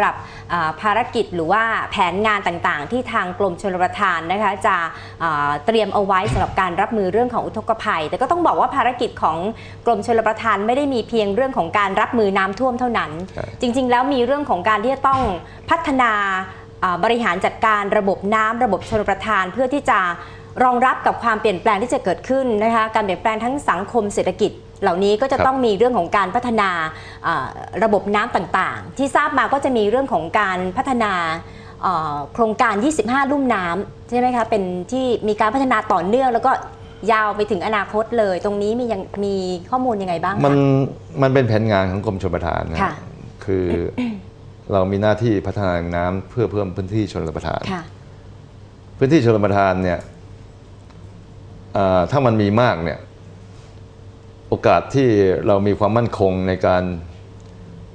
สำหรับอ่าภารกิจหรือว่าแผนงานต่างๆ ที่ทางกรมชลประทานนะคะจะอ่าเตรียมเอาไว้สำหรับการรับมือเรื่องของอุทกภัย แต่ก็ต้องบอกว่าภารกิจของกรมชลประทานไม่ได้มีเพียงเรื่องของการรับมือน้ำท่วมเท่านั้นใช่จริง ๆ แล้วมีเรื่องของการที่จะต้องพัฒนาอ่าบริหารจัดการระบบน้ำระบบชลประทานเพื่อที่จะรองรับกับความเปลี่ยนแปลงที่จะเกิดขึ้นนะคะการเปลี่ยนแปลงทั้งสังคมเศรษฐกิจ เหล่านี้ก็จะครับต้องมีเรื่องของการพัฒนาอ่าระบบน้ำต่างๆ ที่ทราบมาก็จะมีเรื่องของการพัฒนาเอ่อโครงการ 25 ลุ่มน้ำใช่ไหมคะเป็นที่มีการพัฒนาต่อเนื่อง แล้วก็ยาวไปถึงอนาคตเลย ตรงนี้มียังมีข้อมูลยังไงบ้างคะมันมันเป็นแผนงานของกรมชลประทานนะค่ะคือเรามีหน้าที่พัฒนาน้ำเพื่อเพิ่มพื้นที่ชนประทานค่ะพื้นที่ชนประทานเนี่ยเอ่อถ้ามันมีมากเนี่ย โอกาสที่เรามีความมั่นคงในการ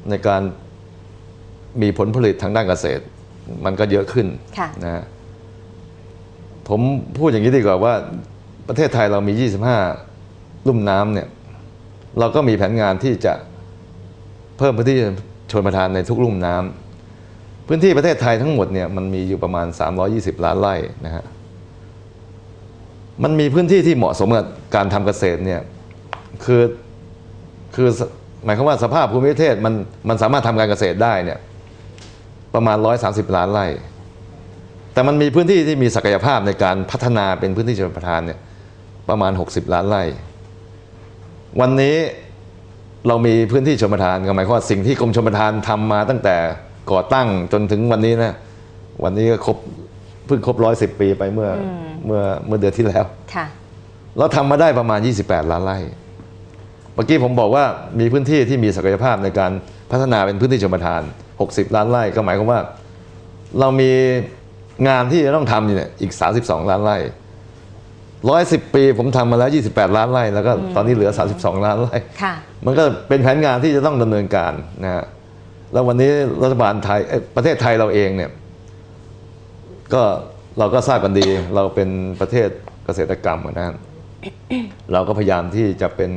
ในการมีผลผลิตทางด้านเกษตร มันก็เยอะขึ้นค่ะนะฮะผมพูดอย่างนี้ดีกว่าว่าประเทศไทยเรามี 25 ลุ่มน้ำเนี่ย เราก็มีแผนงานที่จะเพิ่มพื้นที่ชนประทานในทุกลุ่มน้ำพื้นที่ประเทศไทยทั้งหมดเนี่ยมันมีอยู่ประมาณ 320 ล้านไร่นะฮะมันมีพื้นที่ที่เหมาะสมกับการทำเกษตรเนี่ย คือคือหมายความว่าสภาพภูมิประเทศมันมันสามารถทำการเกษตรได้เนี่ยประมาณ 130 ล้านไร่ แต่มันมีพื้นที่ที่มีศักยภาพในการพัฒนาเป็นพื้นที่ชนประทานเนี่ยประมาณ 60 ล้านไร่ วันนี้เรามีพื้นที่ชนประทานก็หมายความว่าสิ่งที่กรมชนประทานทำมาตั้งแต่ก่อตั้งจนถึงวันนี้นะวันนี้ก็ครบเพิ่งครบร้อยสิบปีไปเมื่ออเมื่อเมื่อเดือนที่แล้ว ค่ะ เราทำมาได้ประมาณ 28 ล้านไร่ เมื่อกี้ผมบอกว่ามีพื้นที่ที่มีศักยภาพในการพัฒนาเป็นพื้นที่ชนประทาน 60 ล้านไร่ก็หมายความว่า เรามีงานที่จะต้องทำอยู่เนี่ยอีก 32 ล้านไร่ร้อยสิบปีผมทำมาแล้ว 28 ล้านไร่แล้วก็ตอนนี้เหลือ 32 ล้านไร่ค่ะมันก็เป็นแผนงานที่จะต้องดำเนินการนะฮะแล้ววันนี้รัฐบาลไทยเอ้ยประเทศไทยเราเองเนี่ยก็เราก็ทราบกันดี เราเป็นประเทศเกษตรกรรมนะฮะเราก็พยายามที่จะเป็น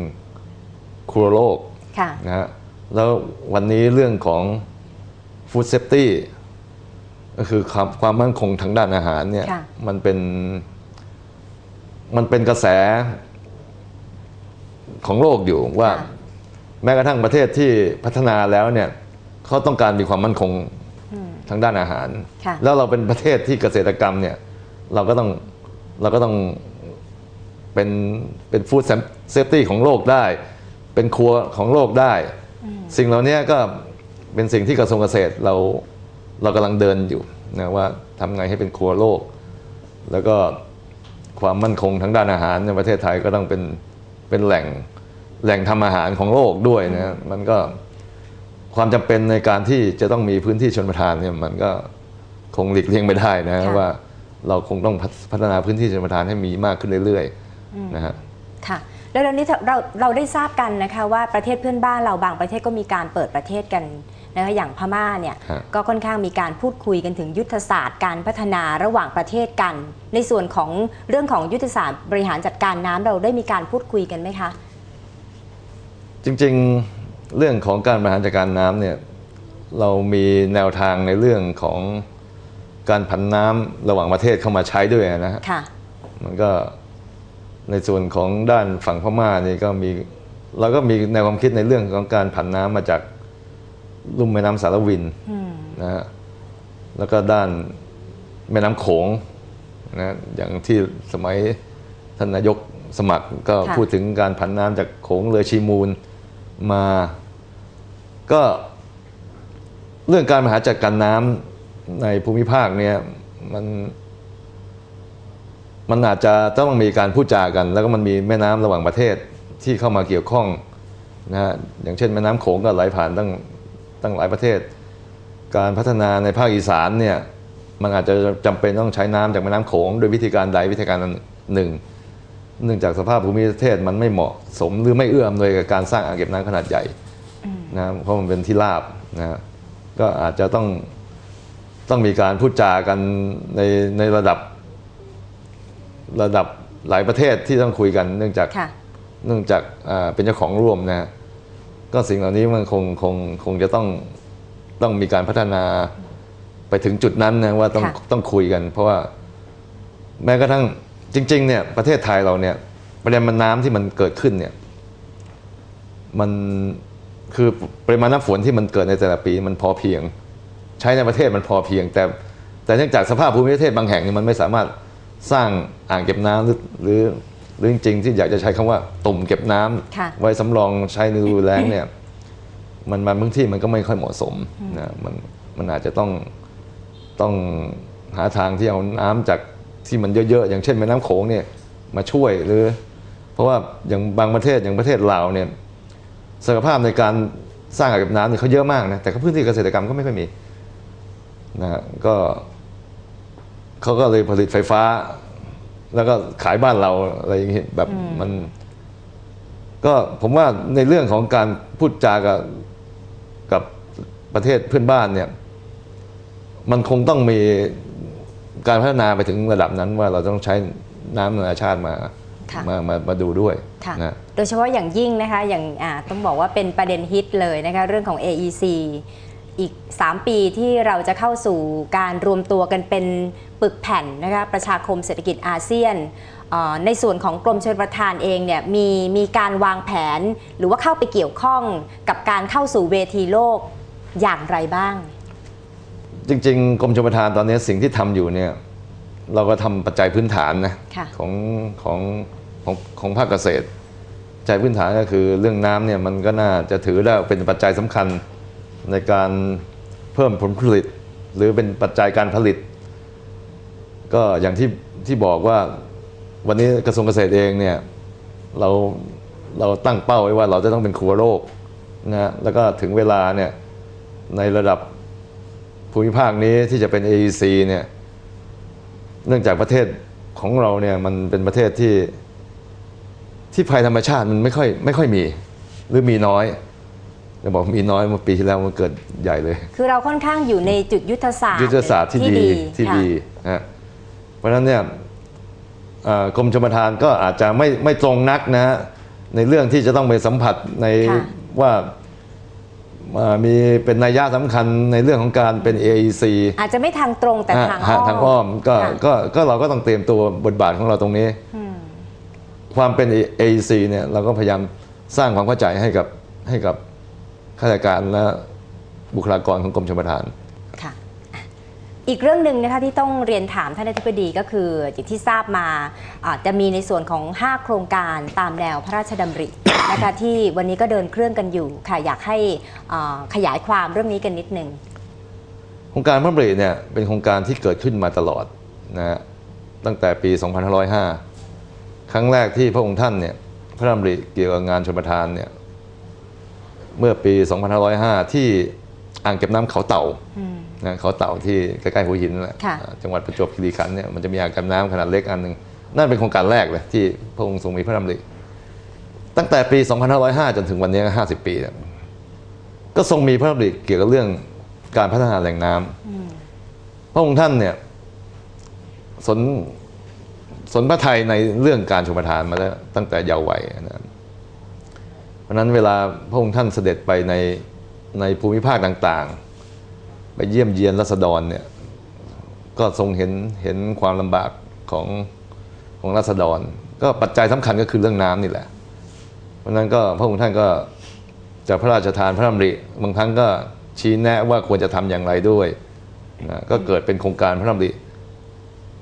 ครัวโลกค่ะนะฮะแล้ววันนี้เรื่องของ food safety ก็คือความความมั่นคงทางด้านอาหารเนี่ย ค่ะมันเป็น มันเป็นกระแสของโลกอยู่ว่า ค่ะ แม้กระทั่งประเทศที่พัฒนาแล้วเนี่ยเขาต้องการมีความมั่นคงทางด้านอาหาร ค่ะ แล้วเราเป็นประเทศที่เกษตรกรรมเนี่ย เราก็ต้องเราก็ต้องเป็นเป็นฟู้ดเซฟตี้ของโลกได้ เป็นครัวของโลกได้ สิ่งเหล่านี้ก็เป็นสิ่งที่กระทรวงเกษตรเราเรากำลังเดินอยู่นะว่าทำไงให้เป็นครัวโลก แล้วก็ความมั่นคงทางด้านอาหารในประเทศไทยก็ต้องเป็นเป็นแหล่งแหล่งทำอาหารของโลกด้วยนะมันก็ความจำเป็นในการที่จะต้องมีพื้นที่ชนประทานเนี่ยมันก็คงหลีกเลี่ยงไม่ได้นะค่ะว่าเราคงต้องพัฒพัฒนาพื้นที่ชนประทานให้มีมากขึ้นเรื่อยๆนะฮะค่ะ แล้วเดี๋ยวนี้เราเราได้ทราบกันนะคะว่าประเทศเพื่อนบ้านเราบางประเทศก็มีการเปิดประเทศกันนะคะอย่างพม่าเนี่ยฮะ ก็ค่อนข้างมีการพูดคุยกันถึงยุทธศาสตร์การพัฒนาระหว่างประเทศกัน ในส่วนของเรื่องของยุทธศาสตร์บริหารจัดการน้ำเราได้มีการพูดคุยกันไหมคะ จริงๆเรื่องของการบริหารจัดการน้ำเนี่ยเรามีแนวทางในเรื่องของการผันน้ำระหว่างประเทศเข้ามาใช้ด้วยนะฮะ ค่ะ มันก็ ในส่วนของด้านฝั่งพม่านี่ก็มีเราก็มีแนวความคิดในเรื่องของการผันน้ำมาจากลุ่มแม่น้ำสารวินอืมนะฮะแล้วก็ด้านแม่น้ำโขงนะอย่างที่สมัยท่านนายกสมัครก็ค่ะพูดถึงการผันน้ำจากโขงเรือชีมูลมา ก็เรื่องการบริหารจัดการน้ำในภูมิภาคเนี่ยมัน มันอาจจะต้องมีการพูดจากัน แล้วก็มันมีแม่น้ำระหว่างประเทศที่เข้ามาเกี่ยวข้องนะฮะอย่างเช่นแม่น้ำโขงก็ไหลผ่านตั้งตั้งหลายประเทศ การพัฒนาในภาคอีสานเนี่ยมันอาจจะจำเป็นต้องใช้น้ำจากแม่น้ำโขงโดยวิธีการใดวิธีการหนึ่งเนื่องจากสภาพภูมิประเทศมันไม่เหมาะสมหรือไม่เอื้ออำนวยกับการสร้างอ่างเก็บน้ำขนาดใหญ่นะเพราะมันเป็นที่ราบนะฮะก็อาจจะต้องต้องมีการพูดจากันในในระดับ ระดับหลายประเทศที่ต้องคุยกันเนื่องจากค่ะเนื่องจากอ่าเป็นเจ้าของร่วมนะฮะก็สิ่งเหล่านี้มันคงคงคงจะต้องต้องมีการพัฒนาไปถึงจุดนั้นนะว่าต้องค่ะต้องคุยกัน เพราะว่าแม้กระทั่งจริง ๆ เนี่ยประเทศไทยเราเนี่ยปริมาณน้ำที่มันเกิดขึ้นเนี่ย มันคือปริมาณน้ำฝนที่มันเกิดในแต่ละปีมันพอเพียง ใช้ในประเทศมันพอเพียง แต่แต่เนื่องจากสภาพภูมิประเทศบางแห่งเนี่ยมันไม่สามารถ สร้างอ่างเก็บน้ำหรือหรือหรือจริงๆที่อยากจะใช้คำว่าตุ่มเก็บน้ำค่ะไว้สำรองใช้ในฤดูแล้งเนี่ยมันมันบางที่มันก็ไม่ค่อยเหมาะสมนะมันมันอาจจะต้องต้องหาทางที่เอาน้ำจากที่มันเยอะๆ อย่างเช่นแม่น้ำโขงเนี่ยมาช่วยหรือ เพราะว่าอย่างบางประเทศอย่างประเทศลาวเนี่ยศักยภาพในการสร้างอ่างเก็บน้ำเนี่ยเขาเยอะมากนะแต่ก็พื้นที่เกษตรกรรมก็ไม่ค่อยมีนะฮะก็ เขาก็เลยผลิตไฟฟ้า แล้วก็ขายบ้านเราอะไรอย่างเงี้ยแบบมัน ก็ผมว่าในเรื่องของการพูดจากับกับประเทศเพื่อนบ้านเนี่ย มันคงต้องมีการพัฒนาไปถึงระดับนั้นว่าเราต้องใช้น้ำนานาชาติมาค่ะมามามาดูด้วยค่ะนะโดยเฉพาะอย่างยิ่งนะคะ อย่างอ่าต้องบอกว่าเป็นประเด็นฮิตเลยนะคะเรื่องของ AEC อีก 3 ปีที่เราจะเข้าสู่การรวมตัวกันเป็นปึกแผ่นนะคะประชาคมเศรษฐกิจอาเซียนเอ่อในส่วนของกรมชลประทานเองเนี่ยมีมีการวางแผนหรือว่าเข้าไปเกี่ยวข้องกับการเข้าสู่เวทีโลกอย่างไรบ้าง จริง ๆ กรมชลประทานตอนนี้สิ่งที่ทำอยู่เนี่ยเราก็ทำปัจจัยพื้นฐานนะค่ะของของของของภาคเกษตรปัจจัยพื้นฐานก็คือเรื่องน้ำเนี่ยมันก็น่าจะถือได้เป็นปัจจัยสำคัญ ในการเพิ่มผลผลิต หรือเป็นปัจจัยการผลิต ก็อย่างที่ที่บอกว่าวันนี้กระทรวงเกษตรเองเนี่ยเราเราตั้งเป้าไว้ว่าเราจะต้องเป็นครัวโลกนะฮะแล้วก็ถึงเวลาเนี่ยในระดับภูมิภาคนี้ที่จะเป็น AEC เนี่ยเนื่องจากประเทศของเราเนี่ยมันเป็นประเทศที่ที่ภัยธรรมชาติมันไม่ค่อยไม่ค่อยมี หรือมีน้อย จะบอกมีน้อยเมื่อปีที่แล้วมันเกิดใหญ่เลย คือเราค่อนข้างอยู่ในจุดยุทธศาสตร์ยุทธศาสตร์ที่ดีที่ค่ะดีนะฮะเพราะฉะนั้นเนี่ยเอ่อกรมชมประทานก็อาจจะไม่ไม่ตรงนักนะฮะในเรื่องที่จะต้องไปสัมผัสในค่ะว่าเอ่อมีเป็นนัยยะสำคัญในเรื่องของการเป็น AEC อาจจะไม่ทางตรงแต่ทางฮะอ้อมทางอ้อมก็ค่ะก็ก็เราก็ต้องเตรียมตัวบทบาทของเราตรงนี้อืมความเป็น AEC เนี่ยเราก็พยายามสร้างความเข้าใจให้กับให้กับ ข้าราชการและบุคลากรของกรมชลประทานค่ะอะ อีกเรื่องหนึ่งนะคะที่ต้องเรียนถามท่านอธิบดีก็คืออย่างที่ทราบมาอ่าจะมีในส่วนของ 5 โครงการตามแนวพระราชดำรินะคะที่วันนี้ก็เดินเครื่องกันอยู่ค่ะอยากให้อ่าขยายความเรื่องนี้กันนิดนึงโครงการพระบริเนี่ยเป็นโครงการที่เกิดขึ้นมาตลอดนะฮะตั้งแต่ปี 2505 ครั้งแรกที่พระองค์ท่านเนี่ยพระดำริเกี่ยวกับงานชลประทานเนี่ย เมื่อปี 2505 ที่อ่างเก็บน้ำเขาเต่าอืมนะเขาเต่าที่ใกล้ๆหัวหินนั่นแหละค่ะจังหวัดประจวบคีรีขันธ์เนี่ยมันจะมีอ่างเก็บน้ำขนาดเล็กอันหนึ่งนั่นเป็นโครงการแรกเลยที่พระองค์ทรงมีพระดำริตั้งแต่ปี 2505 จนถึงวันนี้ 50 ปีเนี่ยก็ทรงมีพระดำริเกี่ยวกับเรื่องการพัฒนาแหล่งน้ำพระองค์ท่านเนี่ยสนสนพระไทยในเรื่องการชมประทานมาแล้วตั้งแต่เยาว์วัยนะค รับเพราะฉะนั้นเวลาพระองค์ท่านเสด็จไปในในภูมิภาคต่างๆ ไปเยี่ยมเยียนรัษฎรเนี่ยก็ทรงเห็นเห็นความลำบากของของรัษฎร ก็ปัจจัยสำคัญก็คือเรื่องน้ำนี่แหละ เพราะฉะนั้นก็พระองค์ท่านก็จะพระราชทานพระดำริบางครั้งก็ชี้แนะว่าควรจะทำอย่างไรด้วยนะก็เกิดเป็นโครงการพระดำริ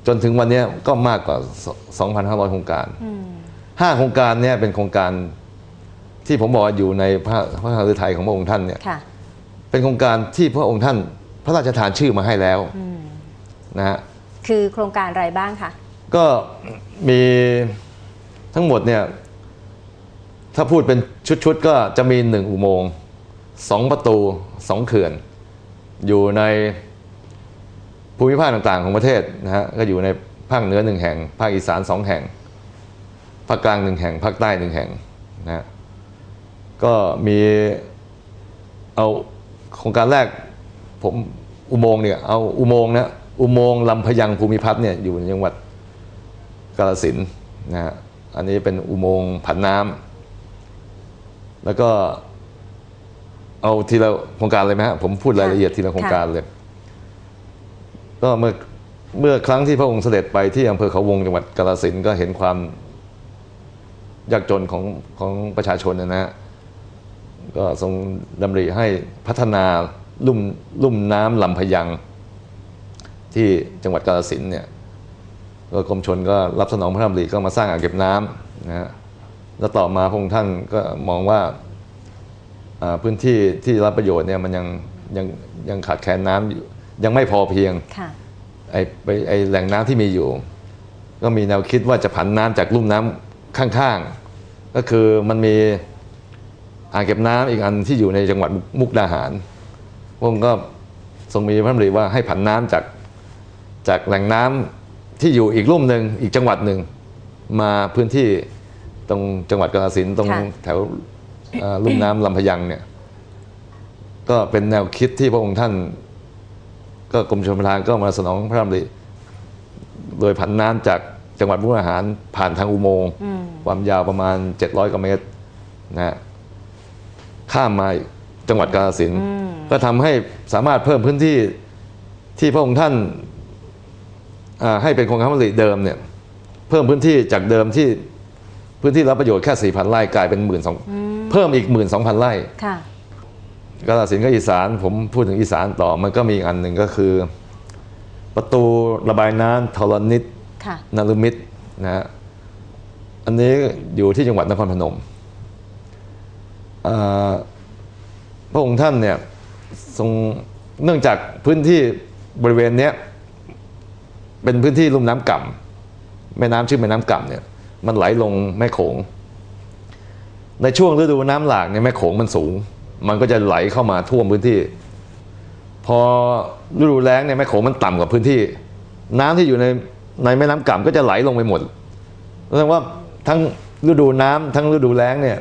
จนถึงวันนี้ก็มากกว่า 2,500 โครงการอืมห้าโครงการเนี่ยเป็นโครงการ ที่ผมบอกว่าอยู่ในพระพระหฤทัยของพระองค์ท่านเนี่ยค่ะเป็นโครงการที่พระองค์ท่านพระราชทานชื่อมาให้แล้วอืมนะฮะคือโครงการอะไรบ้างคะก็มีทั้งหมดเนี่ยถ้าพูดเป็นชุดๆก็จะมีหนึ่งอุโมงค์สองประตูสองเขื่อน อยู่ในภูมิภาคต่างๆของประเทศนะฮะก็อยู่ในภาคเหนือหนึ่งแห่ง ภาคอีสานสองแห่ง ภาคกลางหนึ่งแห่ง ภาคใต้หนึ่งแห่งนะฮะ ก็มีเอาโครงการแรกผมอุโมงค์เนี่ยเอาอุโมงค์นะอุโมงค์ลำพยังภูมิพัฒน์เนี่ยอยู่ในจังหวัดกาฬสินธุ์นะฮะอันนี้เป็นอุโมงค์ผันน้ำแล้วก็เอาทีละโครงการเลยไหมฮะผมพูดรายละเอียดทีละโครงการเลย ก็เมื่อเมื่อครั้งที่พระองค์เสด็จไปที่อำเภอเขาวงจังหวัดกาฬสินธุ์ก็เห็นความยากจนของของประชาชนนะนะฮะ ก็ทรงดำริให้พัฒนาลุ่มลุ่มน้ำลำพะยังที่จังหวัดกาฬสินธุ์เนี่ยก็กรมชนก็รับสนองพระดำริก็มาสร้างอ่างเก็บน้ำนะฮะแล้วต่อมาพระองค์ท่านก็มองว่าอ่าพื้นที่ที่รับประโยชน์เนี่ยมันยังยังยังขาดแคลนน้ำอยู่ยังไม่พอเพียงค่ะไอ้ไปไอ้แหล่งน้ำที่มีอยู่ ก็มีแนวคิดว่าจะผันน้ำจากลุ่มน้ำข้างๆ ก็คือมันมี อ่างเก็บน้ำอีกอันที่อยู่ในจังหวัดมุกดาหารพระองค์ก็ทรงมีพระดำริว่าให้ผันน้ำจากจากแหล่งน้ำที่อยู่อีกลุ่มหนึ่งอีกจังหวัดหนึ่งมาพื้นที่ตรงจังหวัดกาฬสินธุ์ตรงค่ะแถวเอ่อลุ่มน้ำลำพะยังเนี่ยก็เป็นแนวคิดที่พระองค์ท่าน ก็กรมชลประทานก็มาสนองพระดำริโดยผันน้ำจากจังหวัดมุกดาหารผ่านทางอุโมงค์อืมความยาวประมาณ 700กว่าเมตรนะฮะ ข้ามมาจังหวัดกาฬสินธุ์ก็ทำให้สามารถเพิ่มพื้นที่ที่พระองค์ท่านอ่าให้เป็นโครงการผลิตเดิมเนี่ยเพิ่มพื้นที่จากเดิมที่พื้นที่รับประโยชน์แค่4,000ไร่กลายเป็นหมื่นสองเพิ่มอีก12,000ไร่ค่ะกาฬสินธุ์กับอีสานผมพูดถึงอีสานต่อมันก็มีอีกอันหนึ่งก็คือ ประตูระบายน้ำทรนิตค่ะนารมิตรนะฮะอันนี้อยู่ที่จังหวัดนครพนมอ่า พระองค์ท่านเนี่ยทรงเนื่องจากพื้นที่บริเวณเนี้ยเป็นพื้นที่ลุ่มน้ำก่ำแม่น้ำชื่อแม่น้ำก่ำเนี่ยมันไหลลงแม่โขง ในช่วงฤดูน้ำหลากเนี่ยแม่โขงมันสูง มันก็จะไหลเข้ามาท่วมพื้นที่ พอฤดูแล้งเนี่ยแม่โขงมันต่ำกว่าพื้นที่ น้ำที่อยู่ในในแม่น้ำก่ำก็จะไหลลงไปหมดแสดงว่าทั้งฤดูน้ำทั้งฤดูแล้งเนี่ย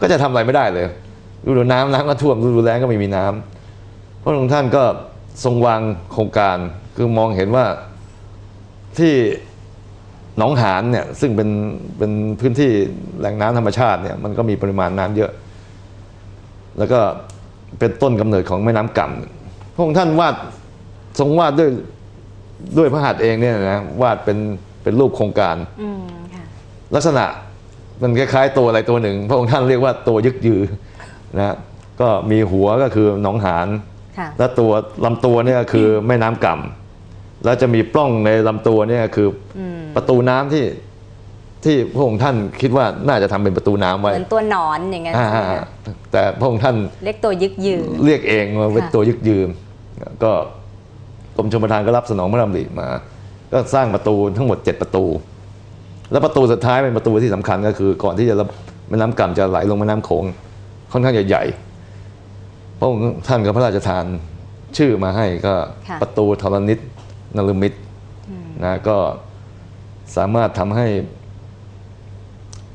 ก็จะทำอะไรไม่ได้เลยฤดูน้ำน้ำก็ท่วมฤดูแล้งก็ไม่มีน้ำพระองค์ท่านก็ทรงวางโครงการคือมองเห็นว่าที่หนองหานเนี่ยซึ่งเป็นเป็นพื้นที่แหล่งน้ำธรรมชาติเนี่ยมันก็มีปริมาณน้ำเยอะ แล้วก็เป็นต้นกำเนิดของแม่น้ำก่ำพระองค์ท่านวาดทรงวาดด้วยด้วยพระหัตถ์เองเนี่ยนะวาดเป็นเป็นรูปโครงการอืมค่ะลักษณะ มันคล้ายๆตัวอะไรตัวหนึ่ง พระองค์ท่านเรียกว่าตัวยึกยือนะก็มีหัวก็คือหนองหานค่ะและตัวลำตัวเนี่ยคือแม่น้ำก่ำแล้วจะมีปล้องในลำตัวเนี่ยคืออมประตูน้ำที่ที่พระองค์ท่านคิดว่าน่าจะทำเป็นประตูน้ำเหไว้มือนตัวหนอนอย่างเงี้ยอ่าใช่ไหมคะแต่พระองค์ท่านเรียกตัวยึกยือเรียกเองว่าเป็นค่ะตัวยึกยืมก็กรมชลประทานก็รับสนองพระดำริมา ก็สร้างประตูทั้งหมด 7 ประตู แล้วประตูสุดท้ายเป็นประตูที่สำคัญก็คือ ก่อนที่จะรับแม่น้ำก่ำจะไหลลงแม่น้ำโขงค่อนข้างจะใหญ่พระองค์ท่านก็พระราชทานชื่อมาให้ก็ค่ะประตูธรณิตนรมิตรนะก็สามารถทำให้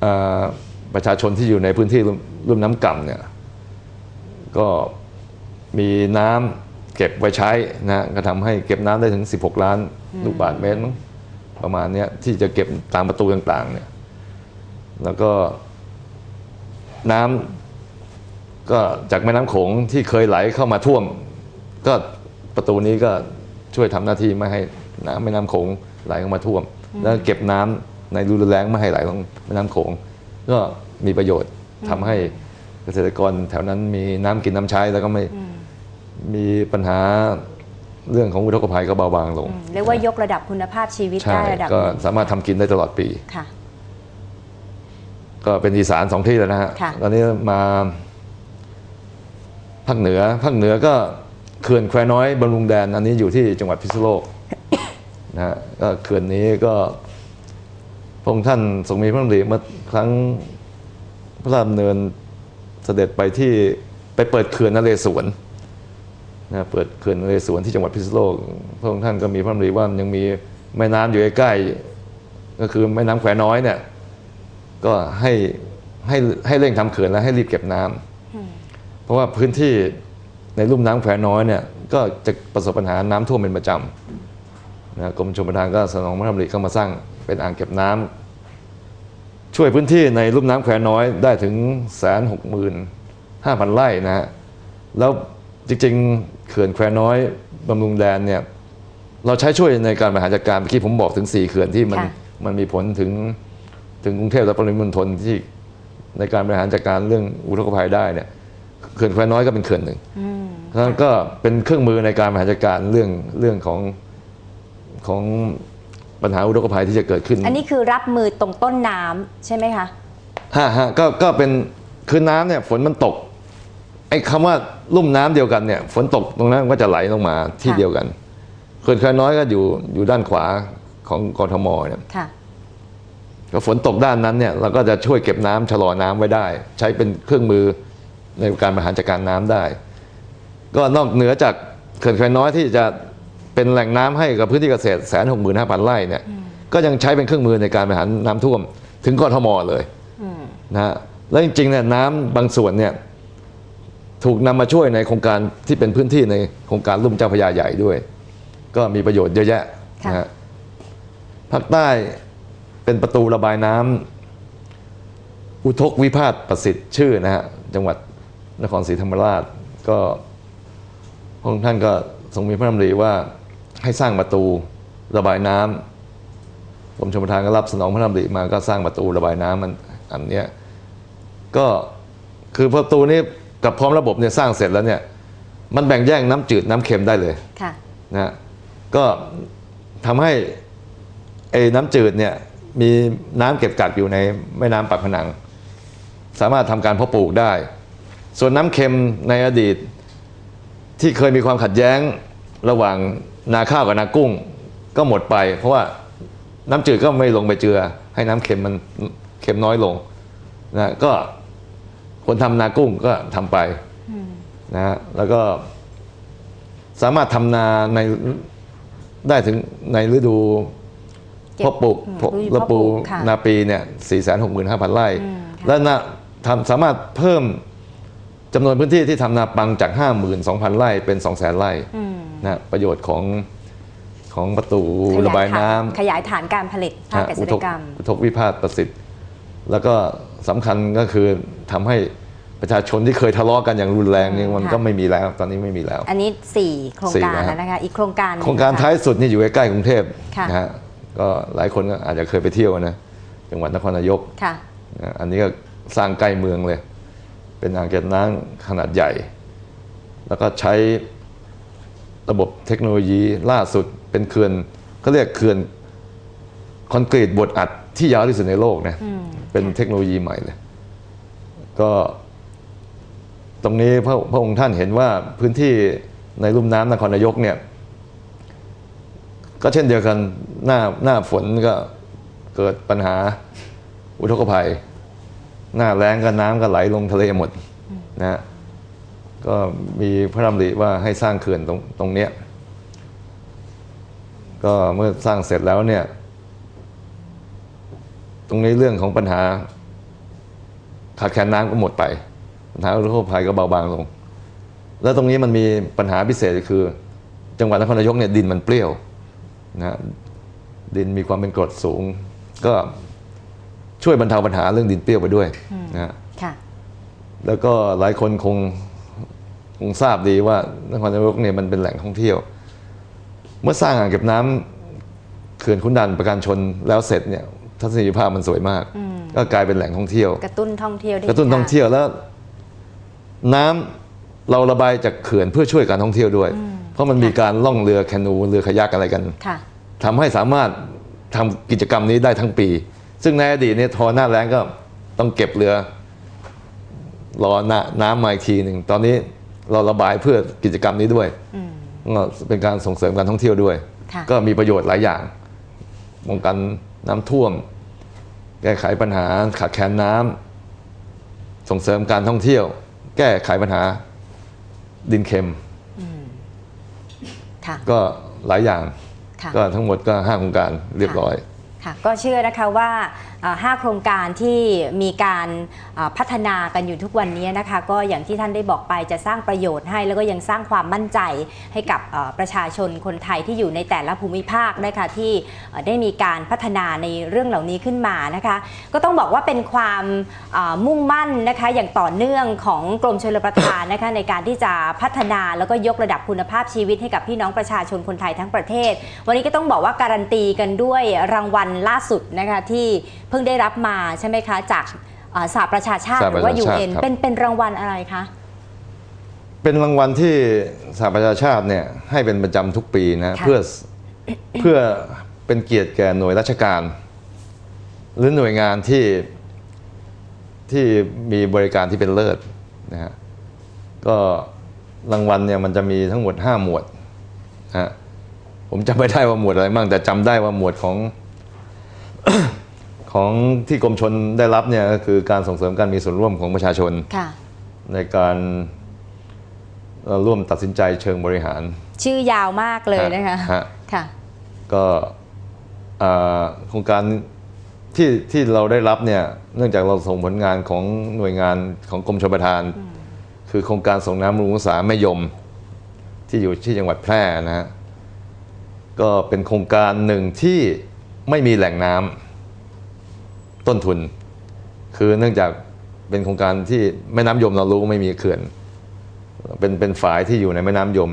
อ่าประชาชนที่อยู่ในพื้นที่ลุ่มลุ่มน้ำก่ำเนี่ยก็มีน้ำเก็บไว้ใช้นะก็ทำให้เก็บน้ำได้ถึง 16 ล้านลูกบาศก์เมตรมั้ง ประมาณเนี้ยที่จะเก็บตามประตูต่างๆเนี่ยแล้วก็น้ำก็จากแม่น้ำโขงที่เคยไหลเข้ามาท่วม ก็ประตูนี้ก็ช่วยทำหน้าที่ไม่ให้น้ำแม่น้ำโขงไหลเข้ามาท่วม แล้วเก็บน้ำในฤดูแล้งไม่ให้ไหลลงแม่น้ำโขง ก็มีประโยชน์ทำให้เกษตรกรแถวนั้นมีน้ำกินน้ำใช้แล้วก็ไม่มีปัญหา เรื่องของอุทกภัยก็เบาบางลงอืมเรียกว่ายกระดับคุณภาพชีวิตใช่ได้ระดับก็หนึ่งสามารถทำกินได้ตลอดปีค่ะ ก็เป็นอีสานสองที่แล้วนะฮะค่ะตอนนี้มาภาคเหนือภาคเหนือก็เขื่อนแควน้อยบำรุงแดน อันนี้อยู่ที่จังหวัดพิษณุโลกนะฮะก็เขื่อนนี้ก็พระองค์ท่านทรงมีพระดำริเมื่อครั้งพระราชดำเนินเสด็จไปที่ไปเปิดเขื่อนนเรศวร นะเปิดเขื่อนนเรศวรที่จังหวัดพิษณุโลกพระองค์ท่านก็มีพระดำริว่ายังมีแม่น้ำอยู่ใกล้ๆก็คือแม่น้ำแควน้อยเนี่ยก็ให้ให้ให้เร่งทำเขื่อนและให้รีบเก็บน้ำเพราะว่าพื้นที่ในลุ่มน้ำแควน้อยเนี่ยก็จะประสบปัญหาน้ำท่วมเป็นประจำนะกรมชลประทานก็สนองพระดำริเข้ามาสร้างเป็นอ่างเก็บน้ำช่วยพื้นที่ในลุ่มน้ำแควน้อยได้ถึงแสนหกหมื่น5,000ไร่นะฮะแล้ว จริงๆเขื่อนแควน้อยบำรุงแดนเนี่ยเราใช้ช่วยในการบริหารจัดการเมื่อกี้ผมบอกถึง 4 เขื่อนที่มันค่ะมันมีผลถึงถึงกรุงเทพและปริมณฑลที่ในการบริหารจัดการเรื่องอุทกภัยได้เนี่ยเขื่อนแควน้อยก็เป็นเขื่อนหนึ่งอืมเพราะฉะนั้นก็เป็นเครื่องมือในการบริหารจัดการเรื่องเรื่องของของปัญหาอุทกภัยที่จะเกิดขึ้น อันนี้คือรับมือตรงต้นน้ำใช่ไหมคะฮะฮะก็ก็เป็นคือน้ำเนี่ยฝนมันตก ไอ้คำว่าลุ่มน้ำเดียวกันเนี่ย ฝนตกตรงนั้นมันก็จะไหลลงมาที่ค่ะเดียวกันเขื่อนแควน้อยก็อยู่อยู่ด้านขวาของกทมเนี่ยค่ะก็ฝนตกด้านนั้นเนี่ยเราก็จะช่วยเก็บน้ำชะลอน้ำไว้ได้ ใช้เป็นเครื่องมือในการบริหารจัดการน้ำได้ ก็นอกเหนือจากเขื่อนแควน้อยที่จะเป็นแหล่งน้ำให้กับพื้นที่เกษตรแสนหกหมื่นห้าพันไร่เนี่ยก็ยังใช้เป็นเครื่องมือในการบริหารน้ำท่วม ถึงกทมเลยอืมนะฮะแล้วจริงๆเนี่ยน้ำบางส่วนเนี่ย ถูกนำมาช่วยในโครงการที่เป็นพื้นที่ในโครงการลุ่มเจ้าพระยาใหญ่ด้วย ก็มีประโยชน์เยอะแยะค่ะนะฮะภาคใต้เป็นประตูระบายน้ำอุทกวิพาทประสิทธิ์ชื่อนะฮะจังหวัดนครศรีธรรมราชก็พระองค์ท่านก็ทรงมีพระดำริว่าให้สร้างประตูระบายน้ำกรมชลประทานก็รับสนองพระดำริมาก็สร้างประตูระบายน้ำมันอันเนี้ยก็คือประตูนี้ กับพร้อมระบบเนี่ยสร้างเสร็จแล้วเนี่ยมันแบ่งแยกน้ำจืดน้ำเค็มได้เลยค่ะนะฮะก็ทำให้ไอ้น้ำจืดเนี่ยมีน้ำเก็บกักอยู่ในแม่น้ำปากพนัง สามารถทำการเพาะปลูกได้ ส่วนน้ำเค็มในอดีต ที่เคยมีความขัดแย้งระหว่างนาข้าวกับนากุ้ง ก็หมดไป เพราะว่าน้ำจืดก็ไม่ลงไปเจือ ให้น้ำเค็มมันเค็มน้อยลงนะก็ คนทำนากุ้งก็ทำไปนะฮะแล้วก็สามารถทำนาในได้ถึงในฤดูเก็บเพาะปลูกอืมเพาะฤดูระเพาะปูปลูกค่ะนาปีเนี่ยสี่แสนหกหมื่นห้าพันไร่อืมค่ะและนาทำสามารถเพิ่มจำนวนพื้นที่ที่ทำนาปังจาก 5 2 0 0 0 ไร่เป็น 2 0 0 0 0 0 ไร่อืมนะประโยชน์ของของประตูขระบายฐน้ำขยายฐานการผลิตภาคเกษอุตทรกกรรมอุทกวิพาทประสิทธิ์ แล้วก็สำคัญก็คือ ทำให้ประชาชนที่เคยทะเลาะกันอย่างรุนแรงเนี่ยอืมมันค่ะก็ไม่มีแล้วตอนนี้ไม่มีแล้ว อันนี้ 4 โครงสี่การนะฮะแล้วนะคะอีกโครงการหนึ่โครงการะะท้ายสุดนี่อยู่ใกล้ๆกรุงเทพค่ะนะฮะก็หลายคนก็อาจจะเคยไปเที่ยวนะจังหวัดนครนายกค่ะนะอันนี้ก็สร้างใกล้เมืองเลย เป็นอ่างเก็บน้ำขนาดใหญ่ แล้วก็ใช้ระบบเทคโนโลยีล่าสุดเป็นเขื่อนเขาเรียกเขื่อนคอนกรีตบดอัดที่ยาวที่สุดในโลกนะอืมเป็นเทคโนโลยีใหม่เลย ก็ตรงนี้พระพระองค์ท่านเห็นว่าพื้นที่ในลุ่มน้ำนครนายกเนี่ยก็เช่นเดียวกันหน้าหน้าฝนก็เกิดปัญหาอุทกภัย หน้าแล้งก็น้ำก็ไหลลงทะเลหมดนะฮะก็มีพระดำริว่าให้สร้างเขื่อนตรงตรงเนี้ยก็เมื่อสร้างเสร็จแล้วเนี่ย ตรงนี้เรื่องของปัญหา ขาดแคลนน้ำก็หมดไปปัญหาอุทกภัยก็เบาบางลง แล้วตรงนี้มันมีปัญหาพิเศษคือ จังหวัดนครนายกเนี่ยดินมันเปรี้ยวนะฮะดินมีความเป็นกรดสูง ก็ช่วยบรรเทาปัญหาเรื่องดินเปรี้ยวไปด้วยนะฮะค่ะแล้วก็หลายคนคงคงทราบดีว่านครนายกเนี่ยมันเป็นแหล่งท่องเที่ยว เมื่อสร้างอ่างเก็บน้ำเขื่อนขุนด่านประการชนแล้วเสร็จเนี่ยทัศนียภาพมันสวยมากอืม ก็กลายเป็นแหล่งท่องเที่ยว กระตุ้นท่องเที่ยวได้กระตุ้นท่องเที่ยวแล้ว น้ำเราระบายจากเขื่อนเพื่อช่วยการท่องเที่ยวด้วย เพราะมันมีการล่องเรือแคนูเรือขยักอะไรกันค่ะทำให้สามารถทำกิจกรรมนี้ได้ทั้งปี ซึ่งในอดีตเนี่ยทอหน้าแรงก็ต้องเก็บเรือ รอน้ำน้ำมาอีกทีหนึ่งตอนนี้เราระบายเพื่อกิจกรรมนี้ด้วยอืมก็เป็นการส่งเสริมการท่องเที่ยวด้วยค่ะก็มีประโยชน์หลายอย่างป้องกันน้ำท่วม แก้ไขปัญหาขาดแคลนน้ำส่งเสริมการท่องเที่ยว แก้ไขปัญหาดินเค็มค่ะก็หลายอย่างค่ะก็ทั้งหมดก็ห้าโครงการเรียบร้อยค่ะก็เชื่อนะคะว่าอ่าห้าโครงการที่มีการพัฒนากันอยู่ทุกวันนี้นะคะ ก็อย่างที่ท่านได้บอกไปจะสร้างประโยชน์ให้ แล้วก็ยังสร้างความมั่นใจให้กับประชาชนคนไทยที่อยู่ในแต่ละภูมิภาคนะคะที่ได้มีการพัฒนาในเรื่องเหล่านี้ขึ้นมานะคะ ก็ต้องบอกว่าเป็นความมุ่งมั่นนะคะอย่างต่อเนื่องของกรมชลประทานนะคะในการที่จะพัฒนาแล้วก็ยกระดับคุณภาพชีวิตให้กับพี่น้องประชาชนคนไทยทั้งประเทศ วันนี้ก็ต้องบอกว่าการันตีกันด้วยรางวัลล่าสุดนะคะที่เพิ่งได้รับมาใช่ไหมคะ จากอ่าสหประชาชาติสหหรืประอว่าชาชาติ UN ครับเป็นเป็นรางวัลอะไรคะ เป็นรางวัลที่สหประชาชาติเนี่ยให้เป็นประจำทุกปีนะค่ะเพื่อเพื่อเป็นเกียรติแก่หน่วยราชการ หรือหน่วยงานที่ที่มีบริการที่เป็นเลิศนะฮะก็รางวัลเนี่ยมันจะมีทั้งหมด 5 หมวดนะฮะผมจำไม่ได้ว่าหมวดอะไรบ้างแต่จำได้ว่าหมวดของ ของที่กรมชนได้รับเนี่ยก็คือการส่งเสริมการมีส่วนร่วมของประชาชนค่ะในการเอ่อร่วมตัดสินใจเชิงบริหาร ชื่อยาวมากเลยนะคะฮะค่ะก็เอ่อโครงการที่ที่เราได้รับเนี่ยเนื่องจากเราส่งผลงานของหน่วยงานของกรมชลประทาน คือโครงการส่งน้ำบำรุงรักษาแม่ยม ที่อยู่ที่จังหวัดแพร่นะฮะก็เป็นโครงการหนึ่งที่ไม่มีแหล่งน้ำ ต้นทุน คือเนื่องจากเป็นโครงการที่แม่น้ำยมเรารู้ไม่มีเขื่อน เป็นเป็นฝายที่อยู่ในแม่น้ำยม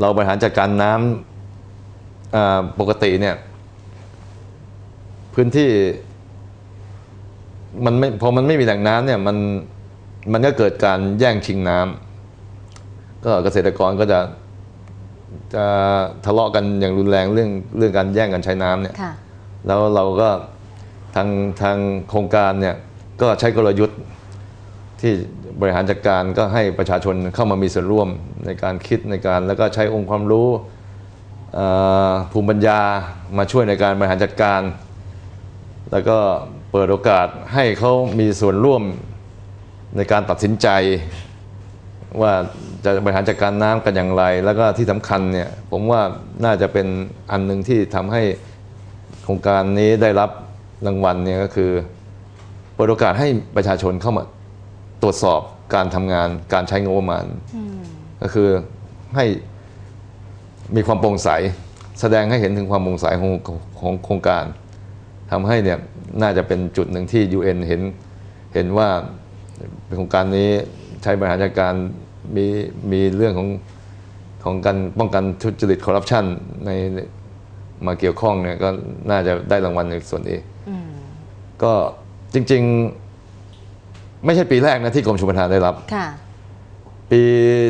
เราบริหารจัดการน้ำอ่าปกติเนี่ย พื้นที่มันไม่พอมันไม่มีแหล่งน้ำเนี่ยมันมันก็เกิดการแย่งชิงน้ำก็เกษตรกรก็จะจะทะเลาะกันอย่างรุนแรงเรื่องเรื่องการแย่งกันใช้น้ำเนี่ยค่ะแล้วเราก็ ทางทางโครงการเนี่ยก็ใช้กลยุทธ์ที่บริหารจัดการก็ให้ประชาชนเข้ามามีส่วนร่วมในการคิดในการแล้วก็ใช้องค์ความรู้ภูมิปัญญามาช่วยในการบริหารจัดการ แล้วก็เปิดโอกาสให้เขามีส่วนร่วมในการตัดสินใจ ว่าจะบริหารจัดการน้ำกันอย่างไร แล้วก็ที่สำคัญเนี่ยผมว่าน่าจะเป็นอันหนึ่งที่ทำให้โครงการนี้ได้รับ รางวัลเนี่ยก็คือเปิดโอกาสให้ประชาชนเข้ามาตรวจสอบการทำงานการใช้งบประมาณ ก็คือให้มีความโปร่งใส แสดงให้เห็นถึงความโปร่งใสของของโครงการทำให้เนี่ยน่าจะเป็นจุดหนึ่งที่ UN เห็นเห็นว่าโครงการนี้ใช้บริหารจัดการมีมีเรื่องของของการป้องกันทุจริตคอร์รัปชันใน มาเกี่ยวข้องเนี่ยก็น่าจะได้รางวัลในส่วนนี้ก็จริง ๆ ไม่ใช่ปีแรกนะที่กรมชลประทานได้รับค่ะปี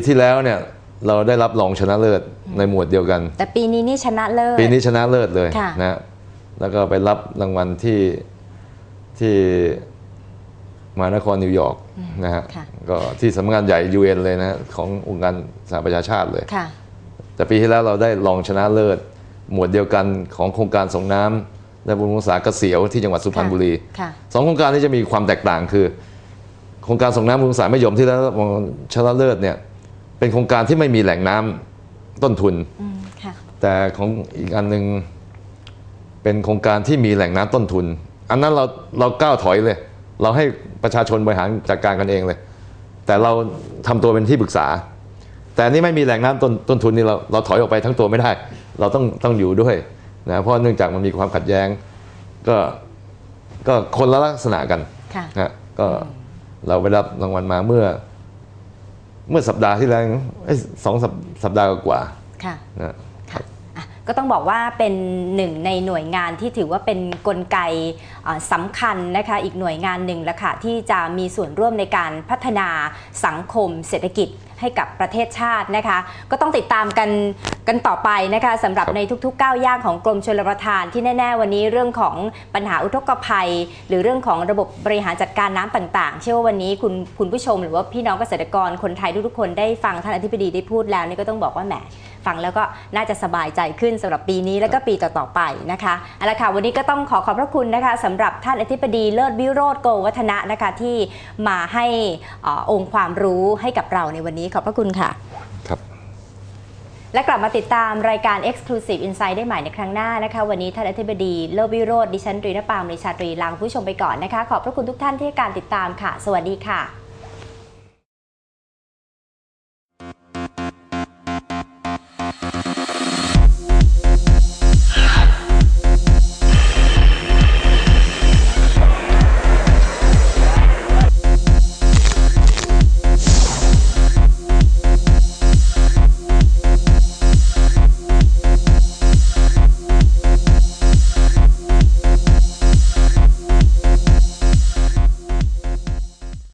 ที่แล้วเนี่ยเราได้รับรองชนะเลิศในหมวดเดียวกัน แต่ปีนี้นี่ชนะเลิศปีนี้ชนะเลิศเลยค่ะนะแล้วก็ไปรับรางวัลที่ที่มหานครนิวยอร์กนะฮะค่ะก็ที่สำนักงานใหญ่ UN เลยนะขององค์การสหประชาชาติเลยค่ะแต่ปีที่แล้วเราได้รองชนะเลิศ หมวดเดียวกันของโครงการส่งน้ำและบำรุงรักษาเกษียวที่จังหวัดสุพรรณบุรีค่ะสองโครงการนี้จะมีความแตกต่างคือ โครงการส่งน้ำบำรุงรักษาไม่ยมที่ได้รับรางวัลชนะเลิศเนี่ยเป็นโครงการที่ไม่มีแหล่งน้ำต้นทุนอืมค่ะแต่ของอีกอันหนึ่งเป็นโครงการที่มีแหล่งน้ำต้นทุน อันนั้นเราเราก้าวถอยเลย เราให้ประชาชนบริหารจัดการกันเองเลย แต่เราทำตัวเป็นที่ปรึกษา แต่อันนี่ไม่มีแหล่งน้ำต้นต้นทุนนี่เราเราถอยออกไปทั้งตัวไม่ได้ เราต้องต้องอยู่ด้วยนะเพราะเนื่องจากมันมีความขัดแย้ง ก็ก็คนละลักษณะกันค่ะนะก็เราไปรับรางวัลมาเมื่อ เมื่อสัปดาห์ที่แล้วเอ้ยสองสัปสัปดาห์กว่าค่ะๆนะอะ ก็ต้องบอกว่าเป็นหนึ่งในหน่วยงานที่ถือว่าเป็นนกลไกอ่าสำคัญนะคะอีกหน่วยงานหนึ่งละค่ะที่จะมีส่วนร่วมในการพัฒนาสังคมเศรษฐกิจให้กับประเทศชาตินะคะ ก็ต้องติดตามกันกันต่อไปนะคะสำหรับรบในทุกๆก้าวย่างของกรมชลประทานที่แน่ ๆ วันนี้เรื่องของปัญหาอุทกภัย หรือเรื่องของระบบบริหารจัดการน้ำต่างๆ เชื่อว่าวันนี้คุณคุณผู้ชม หรือว่าพี่น้องเกษตรกรคนไทยทุกๆคนได้ฟังท่านอธิบดีได้พูดแล้วนี่ก็ต้องบอกว่าแหม ฟังแล้วก็น่าจะสบายใจขึ้นสำหรับปีนี้แล้วก็ปีต่อๆไปนะคะเอาละค่ะวันนี้ก็ต้องขอขอบพระคุณนะคะสำหรับท่านอธิบดีเลิศวิโรธโกวัฒนะนะคะที่มาให้เออองค์ความรู้ให้กับเราในวันนี้ขอบพระคุณค่ะครับและกลับมาติดตามรายการ Exclusive Insight ได้ใหม่ในครั้งหน้านะคะ วันนี้ท่านอธิบดีเลิศวิโรธดิฉันตรีนปามริชาตรีลาคุณผู้ชมไปก่อนนะคะ ขอบพระคุณทุกท่านที่ให้การติดตามค่ะ สวัสดีค่ะ